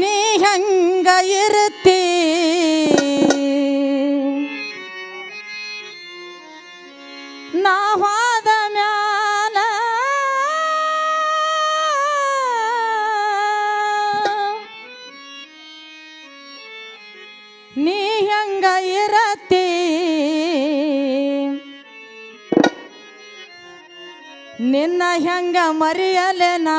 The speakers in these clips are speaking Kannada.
ನೀ ಹೆಂಗ ಇರುತ್ತಿ ನಾ ಮ್ಯಾಲ ನೀ ಹೆಂಗ ಇರತ್ತಿ ನಿನ್ನ ಹೆಂಗ ಮರೆಯಲೆನಾ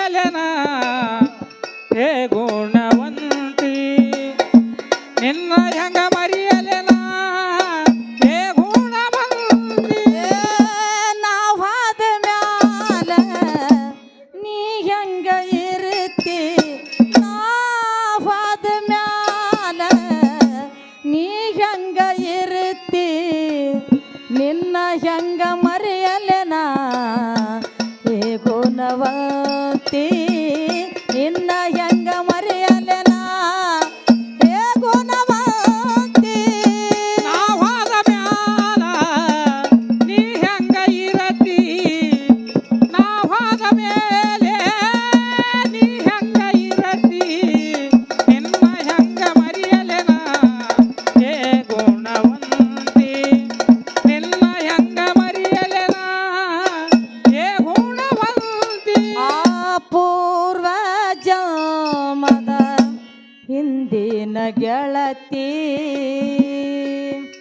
ನಿನ್ನ ಗೆಳತಿ.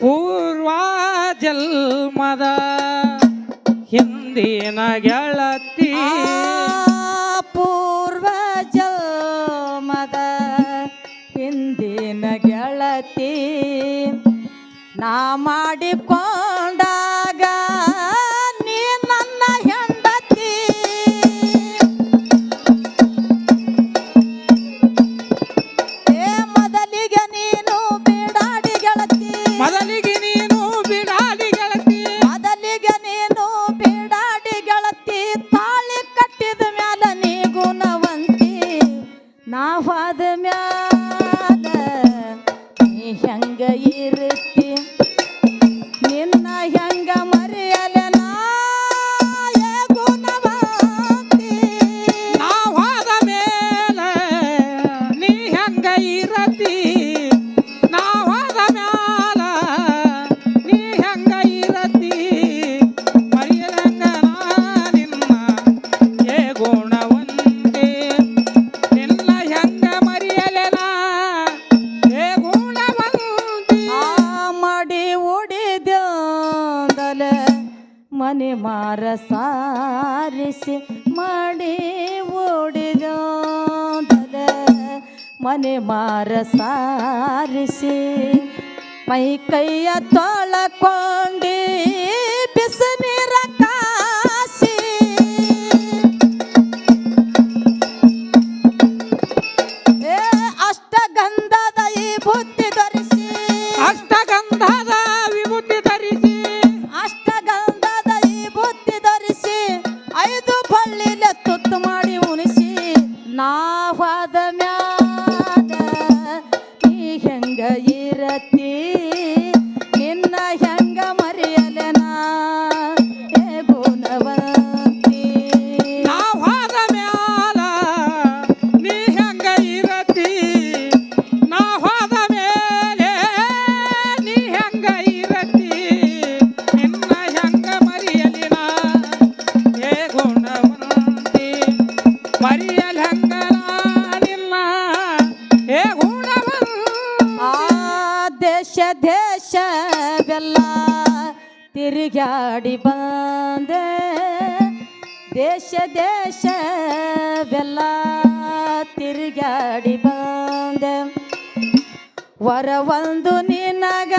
ಪೂರ್ವ ಜನ್ಮದ ಹಿಂದಿನ ಗೆಳತಿ. ಪೂರ್ವ ಜಲ್ಮದ ಹಿಂದಿನ ಗೆಳತಿ. ನಾ ಮಾಡಿಕೊ ಮನೆ ಮಾರ ಸಾರಿಸಿ ಮಾಡಿ ಓಡಿದ ಮನೆ ಮಾರ ಸಾರಿಸಿ ಮೈ ಕೈಯ ತೊಳಕೊಂಡಿ ಎಲ್ಲ ತಿರುಗಾಡಿ ಬಂದೆ. ದೇಶ ದೇಶ ಬೆಲ್ಲ ತಿರುಗಾಡಿ ಬಂದೆ. ವರ ಒಂದು ನಿನಗ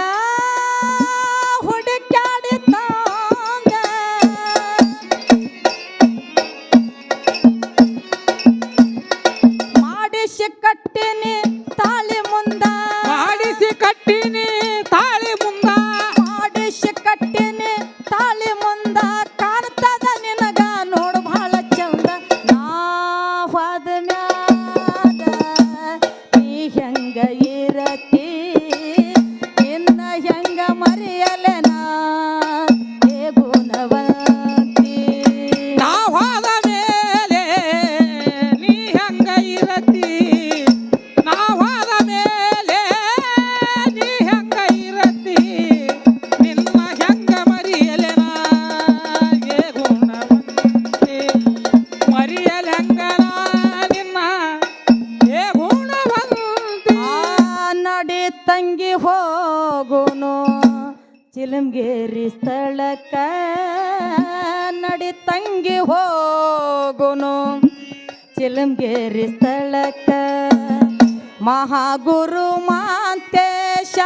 ಹೋಗೋನು? ಚಿಲುಮ್ಗೇರಿ ಸ್ಥಳಕ್ಕ ನಡಿ ತಂಗಿ ಹೋಗೋನು. ಚಿಲುಮ್ಗೇರಿ ಸ್ಥಳಕ್ಕ ಮಹಾಗುರು ಮಾಂತೇಶ